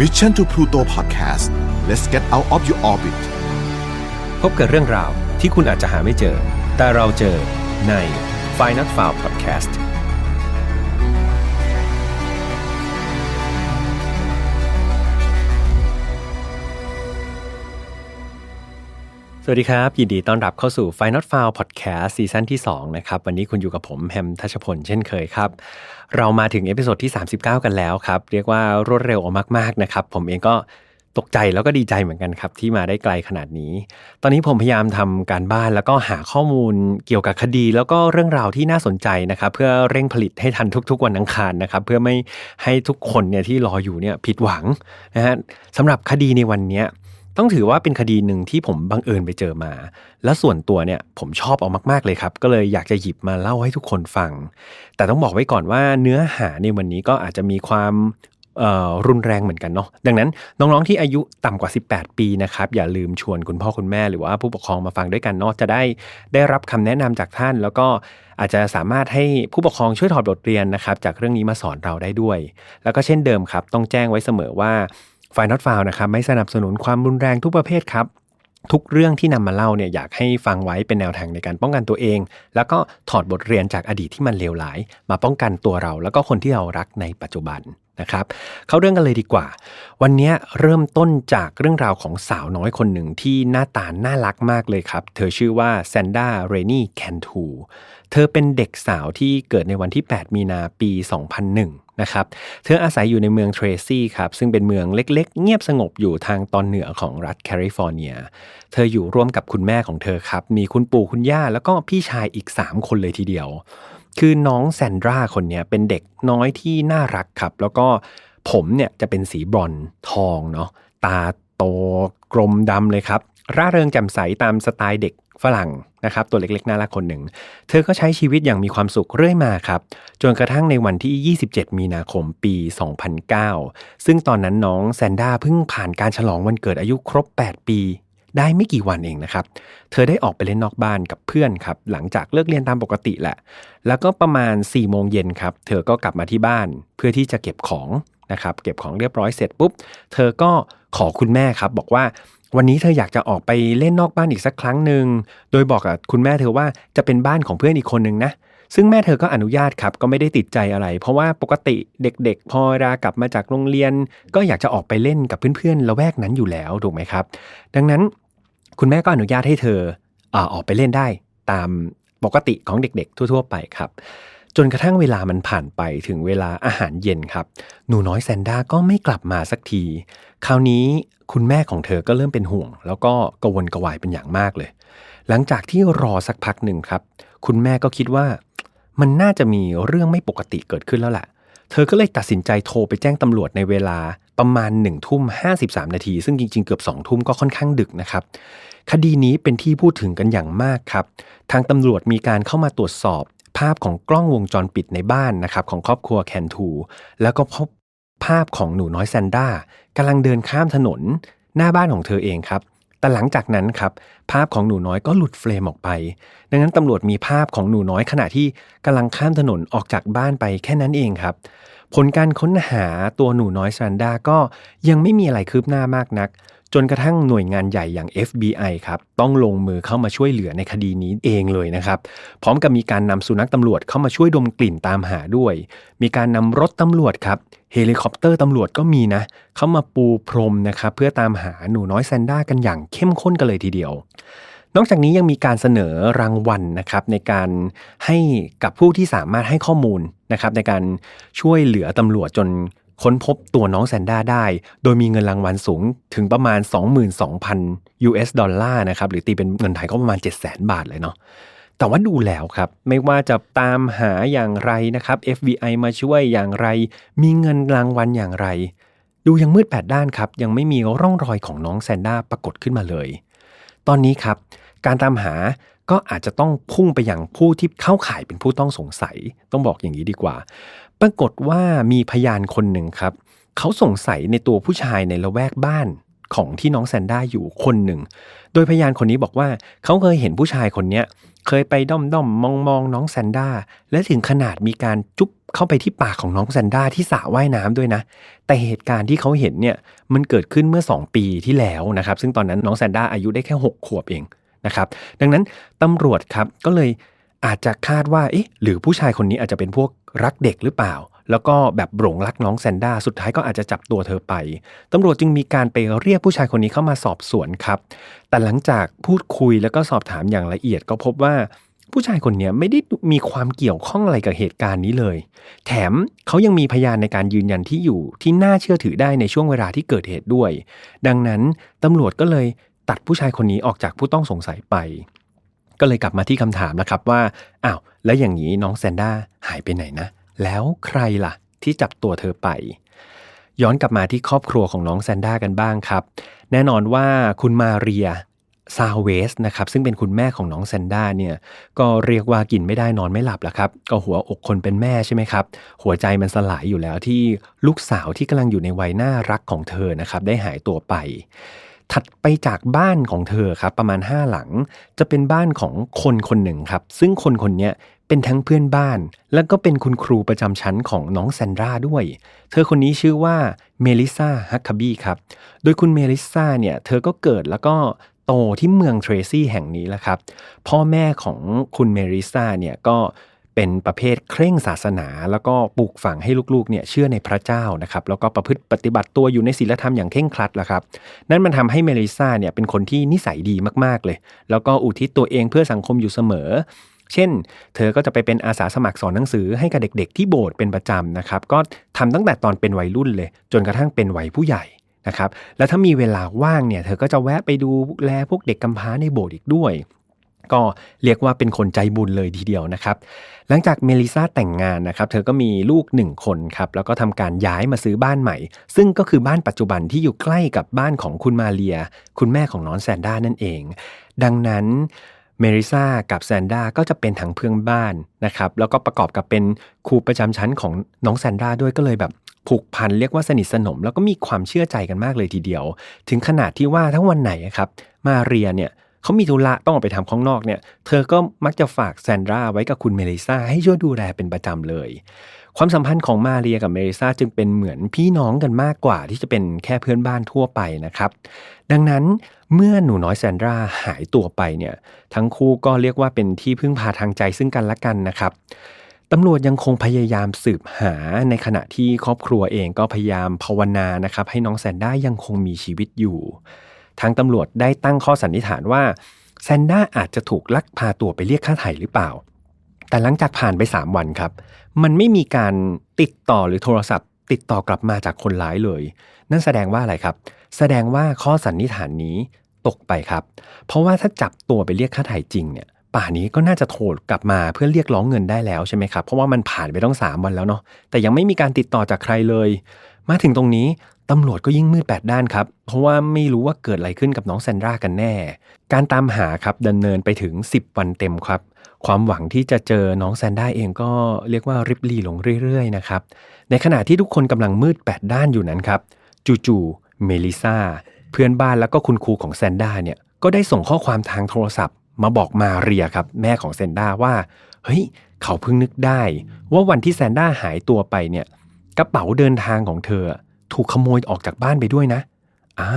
Mission to Pluto Podcast let's get out of your orbit พบกับเรื่องราวที่คุณอาจจะหาไม่เจอ แต่เราเจอใน f i n a l f i l e Podcast วัสดีครับ ยินดีต้อนรับเข้าสู่ Final f i l e Podcast ซีซั่นที่ 2 นะครับ วันนี้คุณอยู่กับผมแฮมทัชพลเช่นเคยครับ เรามาถึงเอพิโซดที่ 39 กันแล้วครับ เรียกว่ารวดเร็วมากๆนะครับ ผมเองก็ตกใจแล้วก็ดีใจเหมือนกันครับ ที่มาได้ไกลขนาดนี้ ตอนนี้ผมพยายามทำการบ้านแล้วก็หาข้อมูลเกี่ยวกับคดี แล้วก็เรื่องราวที่น่าสนใจนะครับเพื่อเร่งผลิตให้ทันทุก ๆ วันอังคารนะครับเพื่อไม่ให้ทุกคนเนี่ยที่รออยู่เนี่ยผิดหวังนะฮะสำหรับคดีในวันเนี้ย ต้องถือว่าเป็นคดีหนึ่งที่ผมบังเอิญไปเจอมา และส่วนตัวเนี่ยผมชอบเอามากๆเลยครับ ก็เลยอยากจะหยิบมาเล่าให้ทุกคนฟัง แต่ต้องบอกไว้ก่อนว่าเนื้อหาในวันนี้ก็อาจจะมีความรุนแรงเหมือนกันเนาะดังนั้นน้องๆที่อายุต่ำกว่า 18 ปีนะครับอย่าลืมชวนคุณพ่อคุณแม่หรือว่าผู้ปกครองมาฟังด้วยกันเนาะจะได้ได้รับคำแนะนำจากท่าน แล้วก็อาจจะสามารถให้ผู้ปกครองช่วยถอดบทเรียนนะครับจากเรื่องนี้มาสอนเราได้ด้วย แล้วก็เช่นเดิมครับ ต้องแจ้งไว้เสมอว่า ไฟนอตฟาวนะครับไม่สนับสนุนความรุนแรงทุกประเภทครับ ทุกเรื่องที่นำมาเล่าเนี่ยอยากให้ฟังไว้เป็นแนวทางในการป้องกันตัวเอง แล้วก็ถอดบทเรียนจากอดีตที่มันเลวร้าย มาป้องกันตัวเรา แล้วก็คนที่เรารักในปัจจุบันนะครับเข้าเรื่องกันเลยดีกว่า วันนี้เริ่มต้นจากเรื่องราวของสาวน้อยคนหนึ่งที่หน้าตาน่ารักมากเลยครับ เธอชื่อว่าแซนด้าเรนี่แคนทู เธอเป็นเด็กสาวที่เกิดในวันที่ 8 มีนาปี 2001 นะครับ เธออาศัยอยู่ในเมืองเทรซี่ครับ ซึ่งเป็นเมืองเล็กๆ เงียบสงบอยู่ทางตอนเหนือของรัฐแคลิฟอร์เนีย เธออยู่ร่วมกับคุณแม่ของเธอครับ มีคุณปู่คุณย่า แล้วก็พี่ชายอีก 3 คนเลยทีเดียว คือน้องแซนดราคนนี้เป็นเด็กน้อยที่น่ารักครับ แล้วก็ผมเนี่ยจะเป็นสีบรอนซ์ทองเนาะ ตาโตกลมดำเลยครับ ร่าเริงแจ่มใสตามสไตล์เด็ก ฝรั่งนะครับตัวเล็กๆน่ารักคนหนึ่ง เธอก็ใช้ชีวิตอย่างมีความสุขเรื่อยมาครับ จนกระทั่งในวันที่ 27 มีนาคมปี 2009 ซึ่งตอนนั้นน้องแซนด้าเพิ่งผ่านการฉลองวันเกิดอายุครบ 8 ปี ได้ไม่กี่วันเองนะครับ เธอได้ออกไปเล่นนอกบ้านกับเพื่อนครับ หลังจากเลิกเรียนตามปกติแหละ แล้วก็ประมาณ4โมงเย็นครับ เธอก็กลับมาที่บ้านเพื่อที่จะเก็บของนะครับ เก็บของเรียบร้อยเสร็จปุ๊บ เธอก็ขอคุณแม่ครับบอกว่า วันนี้เธออยากจะออกไปเล่นนอกบ้านอีกสักครั้งหนึ่งโดยบอกกับคุณแม่เธอว่าจะเป็นบ้านของเพื่อนอีกคนหนึ่งนะซึ่งแม่เธอก็อนุญาตครับก็ไม่ได้ติดใจอะไร เพราะว่าปกติเด็กๆ พอเวลากลับมาจากโรงเรียน ก็อยากจะออกไปเล่นกับเพื่อนๆละแวกนั้นอยู่แล้วถูกไหมครับ ดังนั้นคุณแม่ก็อนุญาตให้เธออออกไปเล่นได้ตามปกติของเด็กๆ ทั่ว ๆ ไปครับ จนกระทั่งเวลามันผ่านไปถึงเวลาอาหารเย็นครับ หนูน้อยแซนด้าก็ไม่กลับมาสักที คราวนี้คุณแม่ของเธอก็เริ่มเป็นห่วง แล้วก็กวนกวายเป็นอย่างมากเลย หลังจากที่รอสักพักหนึ่งครับ คุณแม่ก็คิดว่า มันน่าจะมีเรื่องไม่ปกติเกิดขึ้นแล้วแหละเธอก็เลยตัดสินใจโทรไปแจ้งตำรวจในเวลาประมาณ1นึ่ทุ่ม53นาที ซึ่งจริงๆ เกือบ2ทุ่มก็ค่อนข้างดึกนะครับ คดีนี้เป็นที่พูดถึงกันอย่างมากครับ ทางตำรวจมีการเข้ามาตรวจสอบ ภาพของกล้องวงจรปิดในบ้านนะครับของครอบครัวแคนทูแล้วก็พบภาพของหนูน้อยแซนด้ากำลังเดินข้ามถนนหน้าบ้านของเธอเองครับ แต่หลังจากนั้นครับภาพของหนูน้อยก็หลุดเฟรมออกไป ดังนั้นตำรวจมีภาพของหนูน้อยขณะที่กำลังข้ามถนนออกจากบ้านไปแค่นั้นเองครับ ผลการค้นหาตัวหนูน้อยแซนด้าก็ยังไม่มีอะไรคืบหน้ามากนัก จนกระทั่งหน่วยงานใหญ่อย่าง FBI ครับต้องลงมือเข้ามาช่วยเหลือในคดีนี้เองเลยนะครับ พร้อมกับมีการนำสุนัขตำรวจเข้ามาช่วยดมกลิ่นตามหาด้วย มีการนำรถตำรวจครับเฮลิคอปเตอร์ตำรวจก็มีนะเข้ามาปูพรมนะครับเพื่อตามหาหนูน้อยแซนด้ากันอย่างเข้มข้นกันเลยทีเดียวนอกจากนี้ยังมีการเสนอรางวัลนะครับในการให้กับผู้ที่สามารถให้ข้อมูลนะครับในการช่วยเหลือตำรวจจน ค้นพบตัวน้องแซนด้าได้ โดยมีเงินรางวัลสูงถึงประมาณ 22,000 US ดอลลาร์นะครับ หรือตีเป็นเงินไทยก็ประมาณ 700,000 บาทเลยเนาะแต่ว่าดูแล้วครับ ไม่ว่าจะตามหาอย่างไรนะครับ FBI มาช่วยอย่างไร มีเงินรางวัลอย่างไร ดูยังมืดแปดด้านครับ ยังไม่มีร่องรอยของน้องแซนด้าปรากฏขึ้นมาเลย ตอนนี้ครับ การตามหาก็อาจจะต้องพุ่งไปยังผู้ที่เข้าข่ายเป็นผู้ต้องสงสัย ต้องบอกอย่างนี้ดีกว่า ปรากฏว่ามีพยานคนหนึ่งครับ เขาสงสัยในตัวผู้ชายในละแวกบ้านของที่น้องแซนด้าอยู่คนหนึ่ง โดยพยานคนนี้บอกว่าเขาเคยเห็นผู้ชายคนเนี้ยเคยไปด้อมด้อมมองมองน้องแซนด้าและถึงขนาดมีการจุ๊บเข้าไปที่ปากของน้องแซนด้าที่สระว่ายน้ำด้วยนะ แต่เหตุการณ์ที่เขาเห็นเนี่ยมันเกิดขึ้นเมื่อ 2 ปีที่แล้วนะครับ ซึ่งตอนนั้นน้องแซนด้าอายุได้แค่ 6 ขวบเองนะครับ ดังนั้นตำรวจครับก็เลยอาจจะคาดว่าเอ๊ะหรือผู้ชายคนนี้อาจจะเป็นพวก รักเด็กหรือเปล่า แล้วก็แบบหลงรักน้องแซนด้าสุดท้ายก็อาจจะจับตัวเธอไปตำรวจจึงมีการไปเรียกผู้ชายคนนี้เข้ามาสอบสวนครับ แต่หลังจากพูดคุยแล้วก็สอบถามอย่างละเอียดก็พบว่าผู้ชายคนนี้ไม่ได้มีความเกี่ยวข้องอะไรกับเหตุการณ์นี้เลย แถมเขายังมีพยานในการยืนยันที่อยู่ที่น่าเชื่อถือได้ในช่วงเวลาที่เกิดเหตุด้วย ดังนั้นตำรวจก็เลยตัดผู้ชายคนนี้ออกจากผู้ต้องสงสัยไป ก็เลยกลับมาที่คำถามนะครับว่าอ้าวแล้วอย่างนี้น้องแซนด้าหายไปไหนนะ แล้วใครล่ะ ที่จับตัวเธอไป ย้อนกลับมาที่ครอบครัวของน้องแซนด้ากันบ้างครับ แน่นอนว่าคุณมาเรียซาเวสนะครับซึ่งเป็นคุณแม่ของน้องแซนด้าเนี่ยก็เรียกว่ากินไม่ได้นอนไม่หลับแล้วครับ ก็หัวอกคนเป็นแม่ใช่ไหมครับ หัวใจมันสลายอยู่แล้วที่ลูกสาวที่กำลังอยู่ในวัยน่ารักของเธอนะครับได้หายตัวไป ถัดไปจากบ้านของเธอครับประมาณ 5 หลัง จะเป็นบ้านของคนคนหนึ่งครับ ซึ่งคนคนนี้เป็นทั้งเพื่อนบ้าน แล้วก็เป็นคุณครูประจำชั้นของน้องแซนดราด้วย เธอคนนี้ชื่อว่าเมลิซาฮักคาบี้ครับ โดยคุณเมลิซาเนี่ยเธอก็เกิดแล้วก็โตที่เมืองเทรซี่แห่งนี้แหละครับ พ่อแม่ของคุณเมลิซาเนี่ยก็ เป็นประเภทเคร่งศาสนา แล้วก็ปลูกฝังให้ลูกๆเนี่ยเชื่อในพระเจ้านะครับแล้วก็ประพฤติปฏิบัติตัวอยู่ในศีลธรรมอย่างเคร่งครัดละครับ นั่นมันทำให้เมลิซาเนี่ยเป็นคนที่นิสัยดีมากๆเลย แล้วก็อุทิศตัวเองเพื่อสังคมอยู่เสมอ เช่น เธอก็จะไปเป็นอาสาสมัครสอนหนังสือให้กับเด็ก ๆ ที่โบสถ์เป็นประจำนะครับก็ทำตั้งแต่ตอนเป็นวัยรุ่นเลย จนกระทั่งเป็นวัยผู้ใหญ่นะครับแล้วถ้ามีเวลาว่างเนี่ยเธอก็จะแวะไปดูแลพวกเด็กกำพร้าในโบสถ์อีกด้วย ก็เรียกว่าเป็นคนใจบุญเลยทีเดียวนะครับ หลังจากเมลิซาแต่งงานนะครับ เธอก็มีลูกหนึ่งคนครับ แล้วก็ทำการย้ายมาซื้อบ้านใหม่ ซึ่งก็คือบ้านปัจจุบันที่อยู่ใกล้กับบ้านของคุณมาเรีย คุณแม่ของน้องแซนด้านั่นเอง ดังนั้นเมริซากับแซนด้าก็จะเป็นทั้งเพื่อนบ้านนะครับแล้วก็ประกอบกับเป็นครูประจำชั้นของน้องแซนด้าด้วยก็เลยแบบผูกพันเรียกว่าสนิทสนม แล้วก็มีความเชื่อใจกันมากเลยทีเดียว ถึงขนาดที่ว่าทั้งวันไหนครับมาเรียเนี่ย เขามีธุระต้องออกไปทำข้างนอกเนี่ย เธอก็มักจะฝากแซนดราไว้กับคุณเมลิซาให้ช่วยดูแลเป็นประจำเลย ความสัมพันธ์ของมาเรียกับเมลิซาจึงเป็นเหมือนพี่น้องกันมากกว่าที่จะเป็นแค่เพื่อนบ้านทั่วไปนะครับ ดังนั้นเมื่อหนูน้อยแซนดราหายตัวไปเนี่ย ทั้งคู่ก็เรียกว่าเป็นที่พึ่งพาทางใจซึ่งกันและกันนะครับตำรวจยังคงพยายามสืบหาในขณะที่ครอบครัวเองก็พยายามภาวนานะครับ ให้น้องแซนด้ายังคงมีชีวิตอยู่ ทางตำรวจได้ตั้งข้อสันนิษฐานว่าแซนด้าอาจจะถูกลักพาตัวไปเรียกค่าไถ่หรือเปล่า แต่หลังจากผ่านไป 3 วันครับ มันไม่มีการติดต่อหรือโทรศัพท์ ติดต่อกลับมาจากคนร้ายเลย นั่นแสดงว่าอะไรครับ แสดงว่าข้อสันนิษฐานนี้ตกไปครับ เพราะว่าถ้าจับตัวไปเรียกค่าไถ่จริงเนี่ย ป่านี้ก็น่าจะโทรกลับมาเพื่อเรียกร้องเงินได้แล้วใช่ไหมครับ เพราะว่ามันผ่านไปต้อง3วันแล้วเนาะ แต่ยังไม่มีการติดต่อจากใครเลย มาถึงตรงนี้ตำรวจก็ยิ่งมืดแปดด้านครับ เพราะว่าไม่รู้ว่าเกิดอะไรขึ้นกับน้องแซนดรากันแน่ การตามหาครับดำเนินไปถึง 10 วันเต็มครับ ความหวังที่จะเจอน้องแซนด้าเองก็เรียกว่าริบลี่ลงเรื่อยๆนะครับ ในขณะที่ทุกคนกำลังมืดแปดด้านอยู่นั้นครับจู่ๆเมลิซาเพื่อนบ้านแล้วก็คุณครูของแซนด้าเนี่ยก็ได้ส่งข้อความทางโทรศัพท์ มาบอกมาเรียครับ แม่ของแซนด้าว่าเฮ้ยเขาเพิ่งนึกได้ ว่าวันที่แซนด้าหายตัวไปเนี่ย กระเป๋าเดินทางของเธอ ถูกขโมยออกจากบ้านไปด้วยนะ อ่า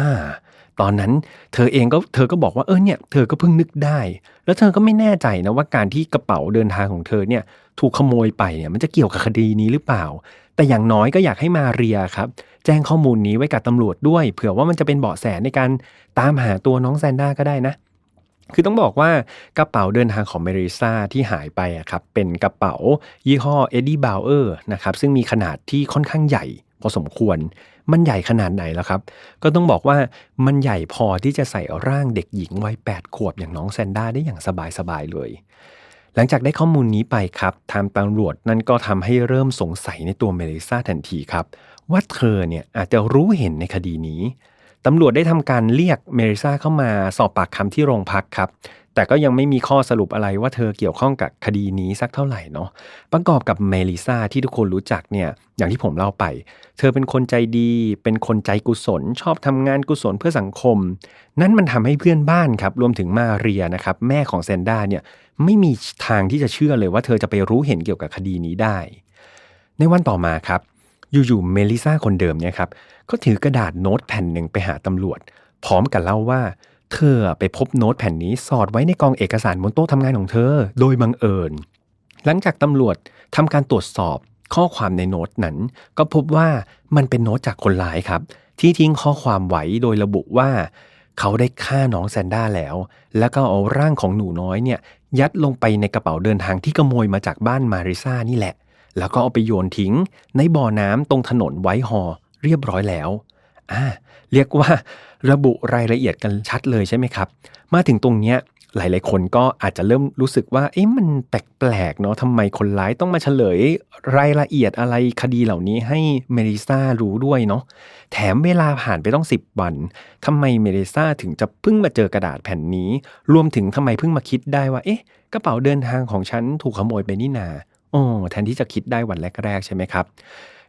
ตอนนั้นเธอเองก็เธอก็บอกว่าเออเนี่ยเธอก็เพิ่งนึกได้ แล้วเธอก็ไม่แน่ใจนะว่าการที่กระเป๋าเดินทางของเธอเนี่ยถูกขโมยไปเนี่ยมันจะเกี่ยวกับคดีนี้หรือเปล่า แต่อย่างน้อยก็อยากให้มาเรียครับ แจ้งข้อมูลนี้ไว้กับตำรวจด้วย เผื่อว่ามันจะเป็นเบาะแสในการตามหาตัวน้องแซนด้าก็ได้นะ คือต้องบอกว่ากระเป๋าเดินทางของเมริซาที่หายไปอะครับเป็นกระเป๋ายี่ห้อเอ็ดดี้บาวเออร์นะครับซึ่งมีขนาดที่ค่อนข้างใหญ่พอสมควร มันใหญ่ขนาดไหนแล้วครับ ก็ต้องบอกว่ามันใหญ่พอที่จะใส่ร่างเด็กหญิงวัย 8 ขวบอย่างน้องแซนด้าได้อย่างสบายๆเลย หลังจากได้ข้อมูลนี้ไปครับทางตำรวจนั่นก็ทำให้เริ่มสงสัยในตัวเมลิซาทันทีครับ ว่าเธอเนี่ยอาจจะรู้เห็นในคดีนี้ ตำรวจได้ทำการเรียกเมริซาเข้ามาสอบปากคำที่โรงพักครับ แต่ก็ยังไม่มีข้อสรุปอะไรว่าเธอเกี่ยวข้องกับคดีนี้สักเท่าไหร่เนาะ ประกอบกับเมลิซาที่ทุกคนรู้จักเนี่ย อย่างที่ผมเล่าไป เธอเป็นคนใจดี เป็นคนใจกุศล ชอบทำงานกุศลเพื่อสังคม นั่นมันทำให้เพื่อนบ้านครับ รวมถึงมาเรียนะครับ แม่ของเซนด้าเนี่ย ไม่มีทางที่จะเชื่อเลยว่าเธอจะไปรู้เห็นเกี่ยวกับคดีนี้ได้ ในวันต่อมาครับ อยู่ๆเมลิซาคนเดิมเนี่ยครับก็ถือกระดาษโน้ตแผ่นหนึ่งไปหาตำรวจ พร้อมกับเล่าว่า เธอไปพบโน้ตแผ่นนี้สอดไว้ในกองเอกสารบนโต๊ะทำงานของเธอ โดยบังเอิญ หลังจากตำรวจทำการตรวจสอบข้อความในโน้ตนั้น ก็พบว่ามันเป็นโน้ตจากคนร้ายครับ ที่ทิ้งข้อความไว้โดยระบุว่า เขาได้ฆ่าน้องแซนด้าแล้ว แล้วก็เอาร่างของหนูน้อยเนี่ยยัดลงไปในกระเป๋าเดินทางที่ขโมยมาจากบ้านมาริซานี่แหละ แล้วก็เอาไปโยนทิ้ง ในบ่อน้ำตรงถนนไวท์ฮอ์เรียบร้อยแล้วอ่าเรียกว่าระบุรายละเอียดกันชัดเลยใช่ไหมครับ มาถึงตรงเนี้ยหลาย ๆ คนก็อาจจะเริ่มรู้สึกว่า เอ๊ะมันแปลก ๆ เนาะทำไมคนร้ายต้องมาเฉลย รายละเอียดอะไรคดีเหล่านี้ให้เมลิซารู้ด้วยเนาะ แถมเวลาผ่านไปต้อง 10 วัน ทำไมเมลิซาถึงจะเพิ่งมาเจอกระดาษแผ่นนี้ รวมถึงทำไมเพิ่งมาคิดได้ว่า เอ๊ะ กระเป๋าเดินทางของฉันถูกขโมยไปนี่นา โอ้แทนที่จะคิดได้วันแรกๆใช่ไหมครับ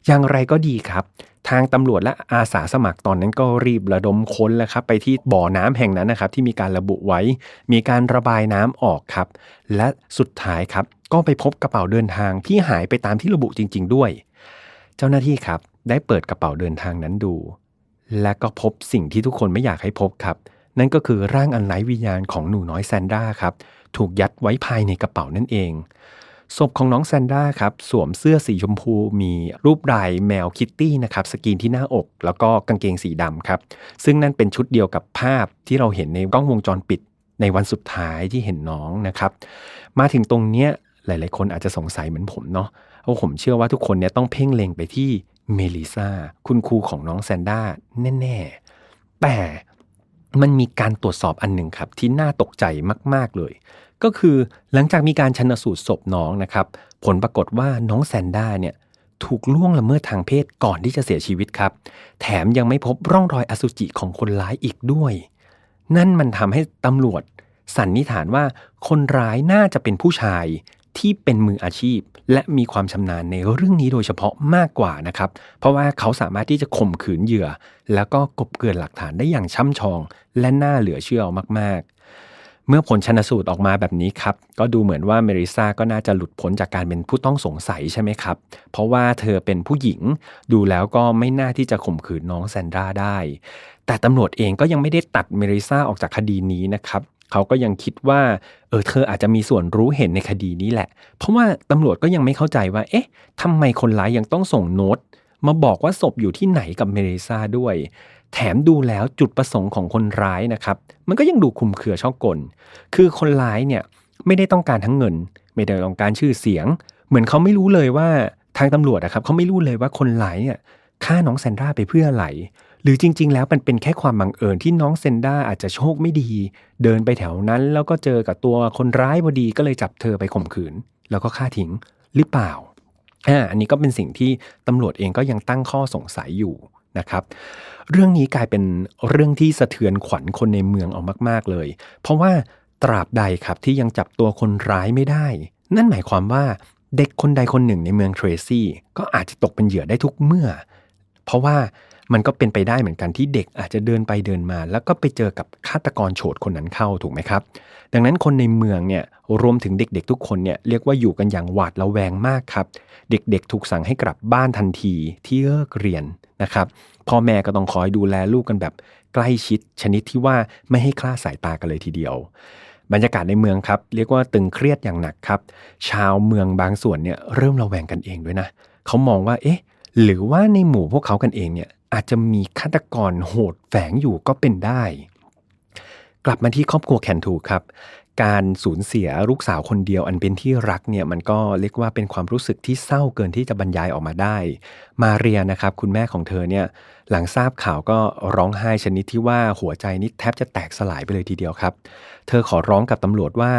อย่างไรก็ดีครับ ทางตำรวจและอาสาสมัครตอนนั้นก็รีบระดมค้นแล้วครับ ไปที่บ่อน้ำแห่งนั้นนะครับ ที่มีการระบุไว้ มีการระบายน้ำออกครับ และสุดท้ายครับก็ไปพบกระเป๋าเดินทางที่หายไปตามที่ระบุจริง ๆ ด้วย เจ้าหน้าที่ครับได้เปิดกระเป๋าเดินทางนั้นดู และก็พบสิ่งที่ทุกคนไม่อยากให้พบครับ นั่นก็คือร่างอันไร้วิญญาณของหนูน้อยแซนด้าครับ ถูกยัดไว้ภายในกระเป๋านั่นเอง ศพของน้องแซนด้าครับสวมเสื้อสีชมพูมีรูปลายแมวคิตตี้นะครับสกรีนที่หน้าอก แล้วก็กางเกงสีดำครับซึ่งนั่นเป็นชุดเดียวกับภาพที่เราเห็นในกล้องวงจรปิดในวันสุดท้ายที่เห็นน้องนะครับ มาถึงตรงเนี้ยหลาย ๆ คนอาจจะสงสัยเหมือนผมเนาะเพราะผมเชื่อว่าทุกคนเนี่ยต้องเพ่งเล็งไปที่เมลิซาคุณครูของน้องแซนด้าแน่ ๆ แต่มันมีการตรวจสอบอันหนึ่งครับที่น่าตกใจมาก ๆ เลย ก็คือหลังจากมีการชันสูตรศพน้องนะครับ ผลปรากฏว่าน้องแซนด้าเนี่ยถูกล่วงละเมิดทางเพศก่อนที่จะเสียชีวิตครับ แถมยังไม่พบร่องรอยอสุจิของคนร้ายอีกด้วย นั่นมันทำให้ตำรวจ สันนิษฐานว่าคนร้ายน่าจะเป็นผู้ชายที่เป็นมืออาชีพ และมีความชำนาญในเรื่องนี้โดยเฉพาะมากกว่านะครับ เพราะว่าเขาสามารถที่จะข่มขืนเหยื่อ แล้วก็กบเกลื่อนหลักฐานได้อย่างช่ำชอง และน่าเหลือเชื่อมากๆ เมื่อผลชนสูตรออกมาแบบนี้ครับ ก็ดูเหมือนว่าเมริซาก็น่าจะหลุดพ้นจากการเป็นผู้ต้องสงสัยใช่ไหมครับ เพราะว่าเธอเป็นผู้หญิง ดูแล้วก็ไม่น่าที่จะข่มขืนน้องแซนดราได้ แต่ตำรวจเองก็ยังไม่ได้ตัดเมริซาออกจากคดีนี้นะครับเขาก็ยังคิดว่าเออเธออาจจะมีส่วนรู้เห็นในคดีนี้แหละ เพราะว่าตำรวจก็ยังไม่เข้าใจว่า เอ๊ะทำไมคนร้ายยังต้องส่งโน้ตมาบอกว่าศพอยู่ที่ไหนกับเมริซาด้วย แถมดูแล้วจุดประสงค์ของคนร้ายนะครับ มันก็ยังดูคุมเครือช่อกล คือคนร้ายเนี่ยไม่ได้ต้องการทั้งเงิน ไม่ได้ต้องการชื่อเสียง เหมือนเขาไม่รู้เลยว่าทางตำรวจนะครับเขาไม่รู้เลยว่าคนร้ายเนี่ยฆ่าน้องแซนดราไปเพื่ออะไรหรือจริง ๆ แล้วมันเป็นแค่ความบังเอิญที่น้องเซนด้าอาจจะโชคไม่ดี เดินไปแถวนั้น แล้วก็เจอกับตัวคนร้ายพอดีก็เลยจับเธอไปข่มขืน แล้วก็ฆ่าทิ้งหรือเปล่าอ่าอันนี้ก็เป็นสิ่งที่ตำรวจเองก็ยังตั้งข้อสงสัยอยู่ นะครับ เรื่องนี้กลายเป็นเรื่องที่สะเทือนขวัญคนในเมืองเอามาก ๆเลย เพราะว่าตราบใดครับที่ยังจับตัวคนร้ายไม่ได้ นั่นหมายความว่าเด็กคนใดคนหนึ่งในเมืองเทรซี่ก็อาจจะตกเป็นเหยื่อได้ทุกเมื่อ เพราะว่า มันก็เป็นไปได้เหมือนกันที่เด็กอาจจะเดินไปเดินมา แล้วก็ไปเจอกับฆาตกรโฉดคนนั้นเข้าถูกไหมครับ ดังนั้นคนในเมืองเนี่ยรวมถึงเด็กๆ ทุกคนเนี่ยเรียกว่าอยู่กันอย่างหวาดระแวงมากครับ เด็กๆ ถูกสั่งให้กลับบ้านทันทีที่เลิกเรียนนะครับพ่อแม่ก็ต้องคอยดูแลลูกกันแบบใกล้ชิดชนิดที่ว่าไม่ให้คลาดสายตากันเลยทีเดียว บรรยากาศในเมืองครับ เรียกว่าตึงเครียดอย่างหนักครับ ชาวเมืองบางส่วนเนี่ยเริ่มระแวงกันเองด้วยนะเขามองว่าเอ๊ะหรือว่าในหมู่พวกเขากันเองเนี่ย อาจจะมีฆาตกรโหดแฝงอยู่ก็เป็นได้ กลับมาที่ครอบครัวแคนทูครับ การสูญเสียลูกสาวคนเดียวอันเป็นที่รักเนี่ยมันก็เรียกว่าเป็นความรู้สึกที่เศร้าเกินที่จะบรรยายออกมาได้ มาเรียนะครับ คุณแม่ของเธอเนี่ยหลังทราบข่าวก็ร้องไห้ชนิดที่ว่าหัวใจนี่แทบจะแตกสลายไปเลยทีเดียวครับ เธอขอร้องกับตำรวจว่า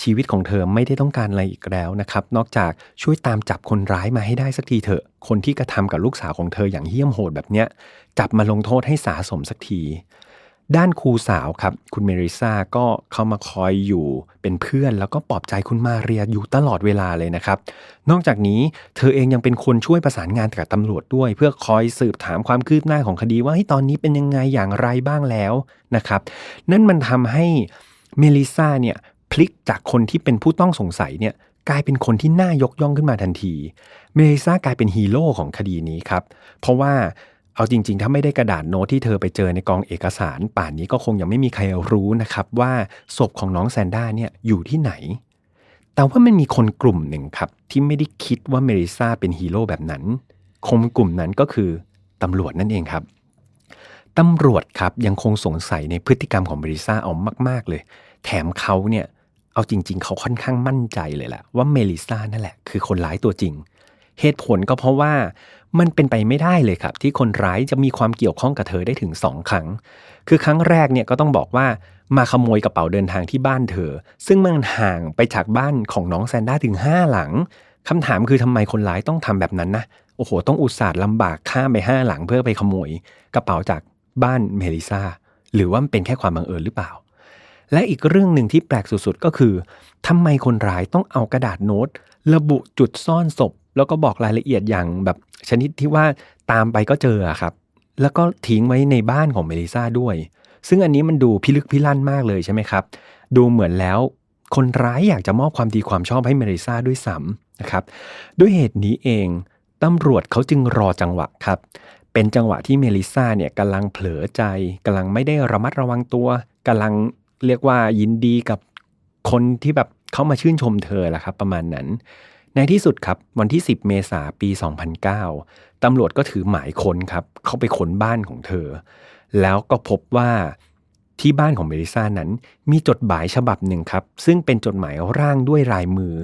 ชีวิตของเธอไม่ได้ต้องการอะไรอีกแล้วนะครับ นอกจากช่วยตามจับคนร้ายมาให้ได้สักทีเถอะ คนที่กระทำกับลูกสาวของเธออย่างเหี้ยมโหดแบบเนี้ยจับมาลงโทษให้สาสมสักที ด้านครูสาวครับ คุณเมริซาก็เข้ามาคอยอยู่เป็นเพื่อน แล้วก็ปลอบใจคุณมาเรียอยู่ตลอดเวลาเลยนะครับ นอกจากนี้เธอเองยังเป็นคนช่วยประสานงานกับตำรวจด้วย เพื่อคอยสืบถามความคืบหน้าของคดีว่าตอนนี้เป็นยังไงอย่างไรบ้างแล้วนะครับ นั่นมันทำให้เมลิซาเนี่ยพลิกจากคนที่เป็นผู้ต้องสงสัยเนี่ยกลายเป็นคนที่น่ายกย่องขึ้นมาทันที เมลิซากลายเป็นฮีโร่ของคดีนี้ครับ เพราะว่า เอาจริง ๆ ถ้าไม่ได้กระดาษโน้ตที่เธอไปเจอในกองเอกสาร ป่านนี้ก็คงยังไม่มีใครรู้นะครับว่าศพของน้องแซนด้าเนี่ยอยู่ที่ไหน แต่ว่ามันมีคนกลุ่มหนึ่งครับที่ไม่ได้คิดว่าเมริซาเป็นฮีโร่แบบนั้นคนกลุ่มนั้นก็คือตำรวจนั่นเองครับตำรวจครับยังคงสงสัยในพฤติกรรมของเมริซาเอามาก ๆ เลย แถมเขาเนี่ยเอาจริง ๆ เขาค่อนข้างมั่นใจเลยแหละว่าเมลิซานั่นแหละคือคนร้ายตัวจริง เหตุผลก็เพราะว่า มันเป็นไปไม่ได้เลยครับ ที่คนร้ายจะมีความเกี่ยวข้องกับเธอได้ถึงสองครั้ง คือครั้งแรกเนี่ยก็ต้องบอกว่ามาขโมยกระเป๋าเดินทางที่บ้านเธอ ซึ่งมันห่างไปจากบ้านของน้องแซนด้าถึง 5 หลังคำถามคือทำไมคนร้ายต้องทำแบบนั้นนะโอ้โห ต้องอุตส่าห์ลำบากข้ามไปห้าหลังเพื่อไปขโมย กระเป๋าจากบ้านเมลิซาหรือว่ามันเป็นแค่ความบังเอิญหรือเปล่า และอีกเรื่องหนึ่งที่แปลกสุดๆ ก็คือทำไมคนร้ายต้องเอากระดาษโน้ต ระบุจุดซ่อนศพ แล้วก็บอกรายละเอียดอย่างแบบชนิดที่ว่าตามไปก็เจอครับ แล้วก็ทิ้งไว้ในบ้านของเมลิซาด้วย ซึ่งอันนี้มันดูพิลึกพิลั่นมากเลยใช่ไหมครับ ดูเหมือนแล้วคนร้ายอยากจะมอบความดีความชอบให้เมลิซาด้วยซ้ำนะครับ ด้วยเหตุนี้เองตำรวจเขาจึงรอจังหวะครับ เป็นจังหวะที่เมลิซาเนี่ยกำลังเผลอใจกำลังไม่ได้ระมัดระวังตัวกำลังเรียกว่ายินดีกับคนที่แบบเขามาชื่นชมเธอแหละครับ ประมาณนั้น ในที่สุดครับวันที่ 10 เมษาปี 2009 ตำรวจก็ถือหมายค้นครับ เข้าไปค้นบ้านของเธอ แล้วก็พบว่าที่บ้านของเมลิซานั้น มีจดหมายฉบับหนึ่งครับ ซึ่งเป็นจดหมายร่างด้วยลายมือ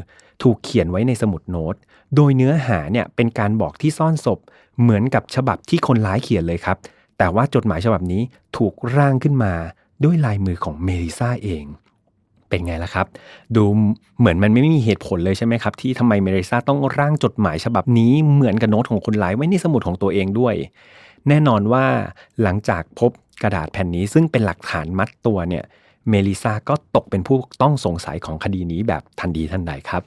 ถูกเขียนไว้ในสมุดโน้ต โดยเนื้อหาเนี่ยเป็นการบอกที่ซ่อนศพ เหมือนกับฉบับที่คนร้ายเขียนเลยครับ แต่ว่าจดหมายฉบับนี้ถูกร่างขึ้นมาด้วยลายมือของเมลิซาเอง เป็นไงล่ะครับ ดูเหมือนมันไม่มีเหตุผลเลยใช่ไหมครับ ที่ทำไมเมลิซาต้องร่างจดหมายฉบับนี้เหมือนกับโน้ตของคนร้ายไว้ในสมุดของตัวเองด้วย แน่นอนว่าหลังจากพบกระดาษแผ่นนี้ซึ่งเป็นหลักฐานมัดตัวเนี่ยเมลิซาก็ตกเป็นผู้ต้องสงสัยของคดีนี้แบบทันทีทันใดครับ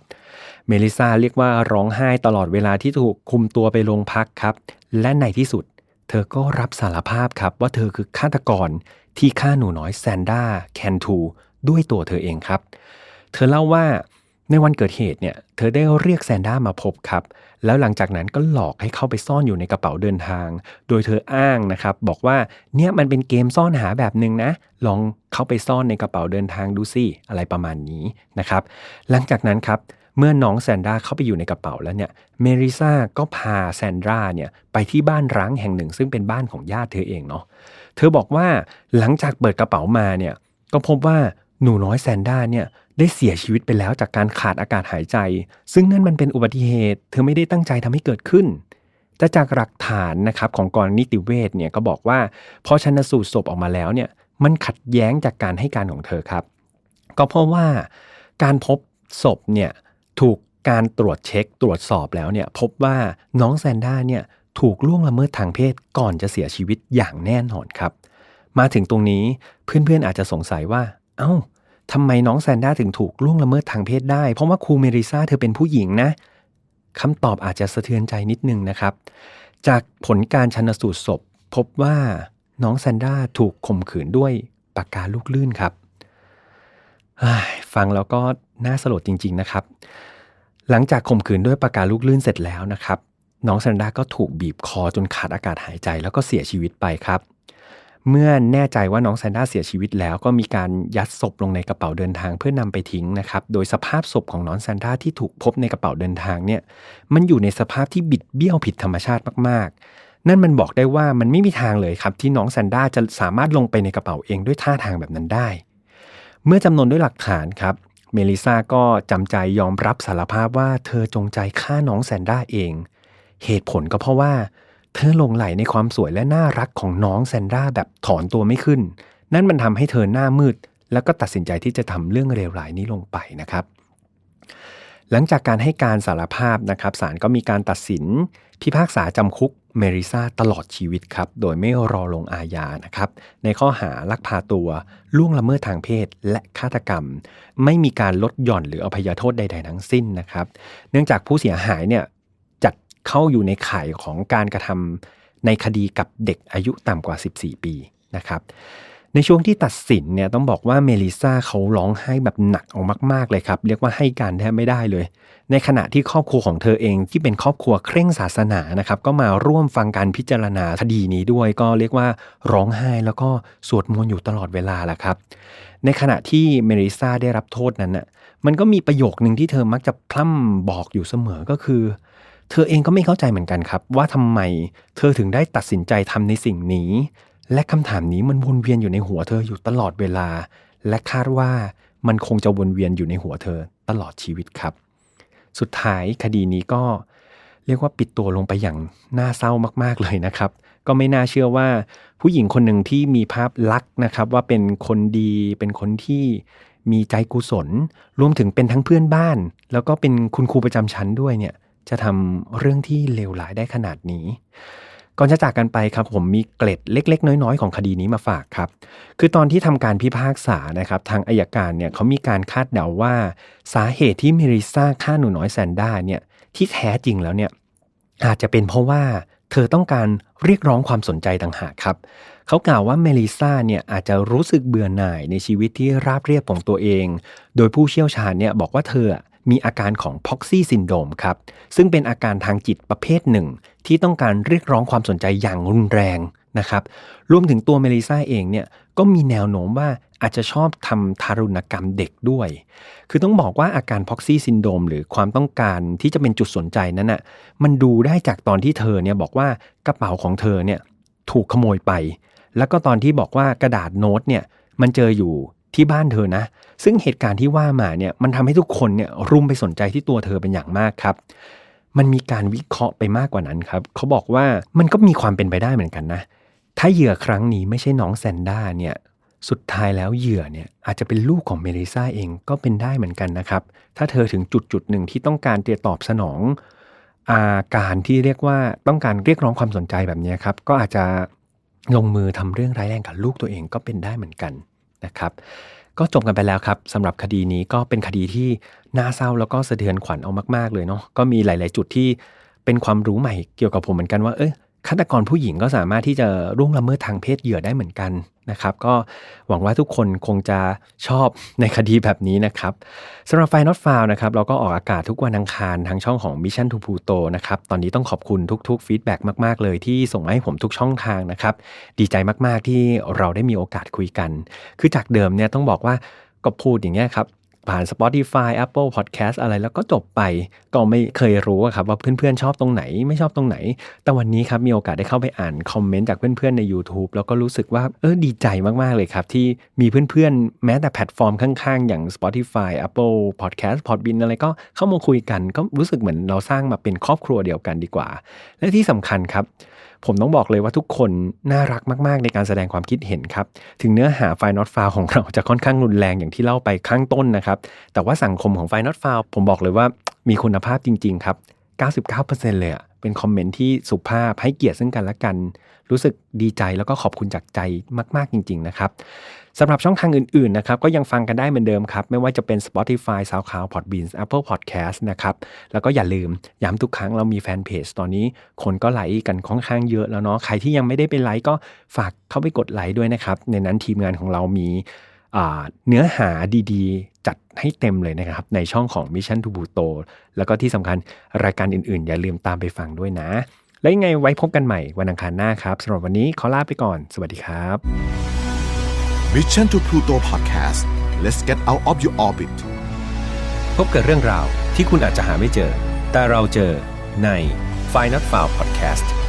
เมลิซาเรียกว่าร้องไห้ตลอดเวลาที่ถูกคุมตัวไปโรงพักครับ และในที่สุด เธอก็รับสารภาพครับว่าเธอคือฆาตกรที่ฆ่าหนูน้อยแซนด้าแคนทู ด้วยตัวเธอเองครับ เธอเล่าว่าในวันเกิดเหตุเนี่ย เธอได้เรียกแซนด้ามาพบครับ แล้วหลังจากนั้นก็หลอกให้เข้าไปซ่อนอยู่ในกระเป๋าเดินทาง โดยเธออ้างนะครับ บอกว่าเนี่ยมันเป็นเกมซ่อนหาแบบหนึ่งนะ ลองเข้าไปซ่อนในกระเป๋าเดินทางดูสิอะไรประมาณนี้นะครับ หลังจากนั้นครับเมื่อน้องแซนด้าเข้าไปอยู่ในกระเป๋าแล้วเนี่ย เมริซาก็พาแซนดราเนี่ยไปที่บ้านร้างแห่งหนึ่ง ซึ่งเป็นบ้านของญาติเธอเองเนาะ เธอบอกว่าหลังจากเปิดกระเป๋ามาเนี่ยก็พบว่า หนูน้อยแซนด้าเนี่ยได้เสียชีวิตไปแล้วจากการขาดอากาศหายใจ ซึ่งนั่นมันเป็นอุบัติเหตุ เธอไม่ได้ตั้งใจทำให้เกิดขึ้น แต่จากหลักฐานนะครับของกรนิติเวชเนี่ยก็บอกว่าพอชันสูตรศพออกมาแล้วเนี่ยมันขัดแย้งจากการให้การของเธอครับ ก็เพราะว่าการพบศพเนี่ยถูกการตรวจเช็คตรวจสอบแล้วเนี่ยพบว่าน้องแซนด้าเนี่ยถูกล่วงละเมิดทางเพศก่อนจะเสียชีวิตอย่างแน่นอนครับ มาถึงตรงนี้เพื่อนๆอาจจะสงสัยว่า เอา้าทำไมน้องแซนด้าถึงถูกล่วงละเมิดทางเพศได้ เพราะว่าครูเมริซาเธอเป็นผู้หญิงนะคำตอบอาจจะสะเทือนใจนิดนึงนะครับ จากผลการชันสูตรศพ พบว่าน้องแซนด้าถูกข่มขืนด้วยปากกาลูกลื่นครับ ฟังแล้วก็น่าสลดจริง ๆนะครับ หลังจากข่มขืนด้วยปากกาลูกลื่นเสร็จแล้วนะครับ น้องแซนด้าก็ถูกบีบคอจนขาดอากาศหายใจแล้วก็เสียชีวิตไปครับ เมื่อแน่ใจว่าน้องแซนด้าเสียชีวิตแล้วก็มีการยัดศพลงในกระเป๋าเดินทางเพื่อนำไปทิ้งนะครับ โดยสภาพศพของน้องแซนด้าที่ถูกพบในกระเป๋าเดินทางเนี่ย มันอยู่ในสภาพที่บิดเบี้ยวผิดธรรมชาติมากๆ นั่นมันบอกได้ว่ามันไม่มีทางเลยครับ ที่น้องแซนด้าจะสามารถลงไปในกระเป๋าเองด้วยท่าทางแบบนั้นได้ เมื่อจำนวนด้วยหลักฐานครับ เมลิซาก็จำใจยอมรับสารภาพว่าเธอจงใจฆ่าน้องแซนด้าเอง เหตุผลก็เพราะว่า เธอหลงไหลในความสวยและน่ารักของน้องแซนดราแบบถอนตัวไม่ขึ้น นั่นมันทำให้เธอหน้ามืด แล้วก็ตัดสินใจที่จะทำเรื่องเลวร้ายนี้ลงไปนะครับ หลังจากการให้การสารภาพนะครับศาลก็มีการตัดสิน พิพากษาจำคุกเมริซาตลอดชีวิตครับ โดยไม่รอลงอาญานะครับ ในข้อหาลักพาตัว ล่วงละเมิดทางเพศ และฆาตกรรม ไม่มีการลดหย่อนหรืออภัยโทษใด ๆ ทั้งสิ้นนะครับ เนื่องจากผู้เสียหายเนี่ย เข้าอยู่ในข่ายของการกระทำในคดีกับเด็กอายุต่ำกว่า 14 ปีนะครับ ในช่วงที่ตัดสินเนี่ยต้องบอกว่าเมลิซาเขาร้องไห้แบบหนักออกมาก ๆ เลยครับ เรียกว่าให้การแทบไม่ได้เลย ในขณะที่ครอบครัวของเธอเองที่เป็นครอบครัวเคร่งศาสนานะครับก็มาร่วมฟังการพิจารณาคดีนี้ด้วย ก็เรียกว่าร้องไห้แล้วก็สวดมนต์อยู่ตลอดเวลาแหละครับ ในขณะที่เมลิซาได้รับโทษนั้นน่ะมันก็มีประโยคนึงที่เธอมักจะพร่ำบอกอยู่เสมอก็คือ เธอเองก็ไม่เข้าใจเหมือนกันครับ ว่าทำไมเธอถึงได้ตัดสินใจทำในสิ่งนี้ และคำถามนี้มันวนเวียนอยู่ในหัวเธออยู่ตลอดเวลา และคาดว่ามันคงจะวนเวียนอยู่ในหัวเธอตลอดชีวิตครับ สุดท้ายคดีนี้ก็เรียกว่าปิดตัวลงไปอย่างน่าเศร้ามาก ๆเลยนะครับ ก็ไม่น่าเชื่อว่าผู้หญิงคนหนึ่งที่มีภาพลักษณ์นะครับ ว่าเป็นคนดีเป็นคนที่มีใจกุศล รวมถึงเป็นทั้งเพื่อนบ้าน แล้วก็เป็นคุณครูประจำชั้นด้วยเนี่ย จะทำเรื่องที่เลวร้ายได้ขนาดนี้ ก่อนจะจากกันไปครับผมมีเกร็ดเล็ก ๆ น้อย ๆ ของคดีนี้มาฝากครับ คือตอนที่ทำการพิพากษานะครับ ทางอายการเนี่ยเขามีการคาดเดาว่า สาเหตุที่เมริซาฆ่าหนูน้อยแซนด้าเนี่ยที่แท้จริงแล้วเนี่ยอาจจะเป็นเพราะว่าเธอต้องการเรียกร้องความสนใจต่างหากครับ เขากล่าวว่าเมลิซาเนี่ยอาจจะรู้สึกเบื่อหน่ายในชีวิตที่ราบเรียบของตัวเอง โดยผู้เชี่ยวชาญเนี่ยบอกว่าเธอ มีอาการของพ็อกซี่ซินโดมครับ ซึ่งเป็นอาการทางจิตประเภทหนึ่ง ที่ต้องการเรียกร้องความสนใจอย่างรุนแรงนะครับ รวมถึงตัวเมลิซาเองเนี่ยก็มีแนวโน้มว่าอาจจะชอบทำทารุณกรรมเด็กด้วย คือต้องบอกว่าอาการพ็อกซี่ซินโดมหรือความต้องการที่จะเป็นจุดสนใจนั้นน่ะ มันดูได้จากตอนที่เธอเนี่ยบอกว่ากระเป๋าของเธอเนี่ยถูกขโมยไป แล้วก็ตอนที่บอกว่ากระดาษโน้ตเนี่ยมันเจออยู่ ที่บ้านเธอนะ ซึ่งเหตุการณ์ที่ว่ามาเนี่ยมันทำให้ทุกคนเนี่ยรุมไปสนใจที่ตัวเธอเป็นอย่างมากครับ มันมีการวิเคราะห์ไปมากกว่านั้นครับเขาบอกว่ามันก็มีความเป็นไปได้เหมือนกันนะถ้าเหยื่อครั้งนี้ไม่ใช่น้องแซนด้าเนี่ยสุดท้ายแล้วเหยื่อเนี่ยอาจจะเป็นลูกของเมลิซาเองก็เป็นได้เหมือนกันนะครับ ถ้าเธอถึงจุดจุดหนึ่งที่ต้องการจะตอบสนอง อาการที่เรียกว่าต้องการเรียกร้องความสนใจแบบนี้ครับ ก็อาจจะลงมือทำเรื่องร้ายแรงกับลูกตัวเองก็เป็นได้เหมือนกัน นะครับ ก็จบกันไปแล้วครับสำหรับคดีนี้ก็เป็นคดีที่น่าเศร้าแล้วก็สะเทือนขวัญเอามาก ๆ เลยเนาะก็มีหลาย ๆ จุดที่เป็นความรู้ใหม่เกี่ยวกับผมเหมือนกันว่าเอ้ย ฆาตกรผู้หญิงก็สามารถที่จะร่วงละเมิดทางเพศเหยื่อได้เหมือนกันนะครับ ก็หวังว่าทุกคนคงจะชอบในคดีแบบนี้นะครับสำหรับไฟนอตฟาวนะครับเราก็ออกอากาศทุกวันอังคารทางช่องของ Mission to Pluto นะครับตอนนี้ต้องขอบคุณทุกๆฟีดแบ็กมากๆ เลยที่ส่งมาให้ผมทุกช่องทางนะครับ ดีใจมากๆที่เราได้มีโอกาสคุยกัน คือจากเดิมเนี่ยต้องบอกว่าก็พูดอย่างเงี้ยครับ ผ่าน Spotify Apple Podcast อะไรแล้วก็จบไป ก็ไม่เคยรู้ครับว่าเพื่อนๆชอบตรงไหนไม่ชอบตรงไหน แต่วันนี้ครับมีโอกาสได้เข้าไปอ่านคอมเมนต์จากเพื่อนๆใน YouTube แล้วก็รู้สึกว่าเออดีใจมากๆเลยครับ ที่มีเพื่อนๆ แม้แต่แพลตฟอร์มข้างๆ อย่าง Spotify Apple Podcast Podbean อะไรก็เข้ามาคุยกัน ก็รู้สึกเหมือนเราสร้างมาเป็นครอบครัวเดียวกันดีกว่า และที่สำคัญครับ ผมต้องบอกเลยว่าทุกคนน่ารักมากๆ ในการแสดงความคิดเห็นครับ ถึงเนื้อหาไฟนอตฟาวของเราจะค่อนข้างรุนแรงอย่างที่เล่าไปข้างต้นนะครับ แต่ว่าสังคมของไฟนอตฟาวผมบอกเลยว่ามีคุณภาพจริง ๆ ครับ 99%เลยอะเป็นคอมเมนต์ที่สุภาพให้เกียรติซึ่งกันและกัน รู้สึกดีใจแล้วก็ขอบคุณจากใจมาก ๆ จริง ๆ นะครับ สำหรับช่องทางอื่นๆนะครับก็ยังฟังกันได้เหมือนเดิมครับ ไม่ว่าจะเป็น Spotify SoundCloud Podbean Apple Podcast นะครับ แล้วก็อย่าลืมย้ำทุกครั้งเรามีแฟนเพจตอนนี้คนก็ไลค์กันค่อนข้างเยอะแล้วเนาะใครที่ยังไม่ได้ไปไลค์ก็ฝากเข้าไปกดไลค์ด้วยนะครับ ในนั้นทีมงานของเรามีเนื้อหาดีๆ จัดให้เต็มเลยนะครับ ในช่องของ Mission to Pluto แล้วก็ที่สำคัญรายการอื่นๆ อย่าลืมตามไปฟังด้วยนะ แล้วยังไงไว้พบกันใหม่วันอังคารหน้าครับสำหรับวันนี้ขอลาไปก่อน สวัสดีครับ Mission to Pluto Podcast let's get out of your orbit พบกับเรื่องราวที่คุณอาจจะหาไม่เจอ แต่เราเจอใน f i n a l f i l e Podcast